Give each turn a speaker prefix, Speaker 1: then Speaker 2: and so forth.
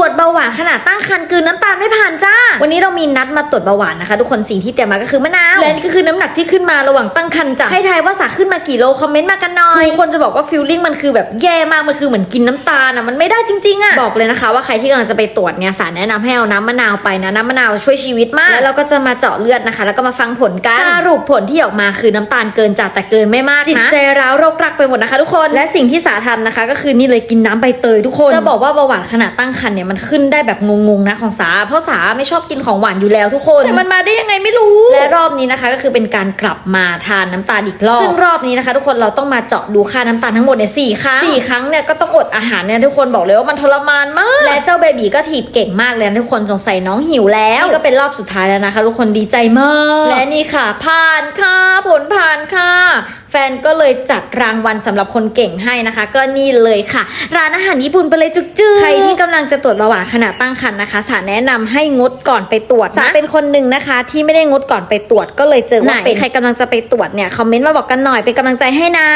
Speaker 1: ตรวจเบาหวานขนาดตั้งครรภ์กลืนน้ำตาลไม่ผ่านจ้า วันนี้เรามีนัดมาตรวจเบาหวานนะคะ ทุกคนสิ่งที่เตรียมมาก็คือมะนาวและนี่ก็คือน้ำหนักที่ขึ้นมาระหว่างตั้งครรภ์จ้ะให้ทายว่าสาขึ้นมากี่โลคอมเมนต์มากันหน่อยทุกคนจะบอกว่าฟิลลิ่งมันคือแบบแย่มากมันคือเหมือนกินน้ำตาลอะมันไม่ได้จริงๆอะบอกเลยนะคะ ว่าใครที่กำลังจะไปตรวจเนี่ยสารแนะนำให้เอาน้ำมะนาวไปนะน้ำมะนาวช่วยชีวิตมากแล้วเราก็จะมาเจาะเลือดนะคะ แล้วก็มาฟังผลกันสรุปผลที่ออกมาคือน้ำตาลเกินจัดแต่เกินไม่มากนะจิตใจร้าวโรครักไปหมดนะคะ ทุกคนและสิ่งที่สาทำนะคะ ก็คือนี่เลยกินน้ำใบเตยทุกคนจะบอกว่าเบาหวานขนาดตั้งครรภ์เนี่ยมันขึ้นได้แบบงงๆนะของสา เพราะสาไม่ชอบกินของหวานอยู่แล้วทุกคนแต่มันมาได้ยังไงไม่รู้ และรอบนี้นะคะ ก็คือเป็นการกลับมาทานน้ำตาลอีกรอบซึ่งรอบนี้นะคะ ทุกคนเราต้องมาเจาะดูค่าน้ำตาลทั้งหมดเนี่ยสี่ครั้งสี่ครั้งเนี่ยก็ต้องอดอาหารเนี่ยทุกคนบอกเลยว่ามันทรมานมาก และเจ้าเบบีก็ถีบเก่งมากเลยนะทุกคนสงสัยน้องหิวแล้วนี่ก็เป็นรอบสุดท้ายแล้วนะคะ ทุกคนดีใจมาก และนี่ค่ะผ่านค่ะผลผ่านค่ะ แฟนก็เลยจัดรางวัลสำหรับคนเก่งให้นะคะ ก็นี่เลยค่ะ ร้านอาหารญี่ปุ่นไปเลยจุกจือใครที่กำลังจะตรวจเบาหวานขณะตั้งครรภ์นะคะสาแนะนำให้งดก่อนไปตรวจนะสาเป็นคนหนึ่งนะคะ ที่ไม่ได้งดก่อนไปตรวจก็เลยเจอว่าเป็นใครกำลังจะไปตรวจเนี่ยคอมเมนต์มาบอกกันหน่อยเป็นกำลังใจให้นะ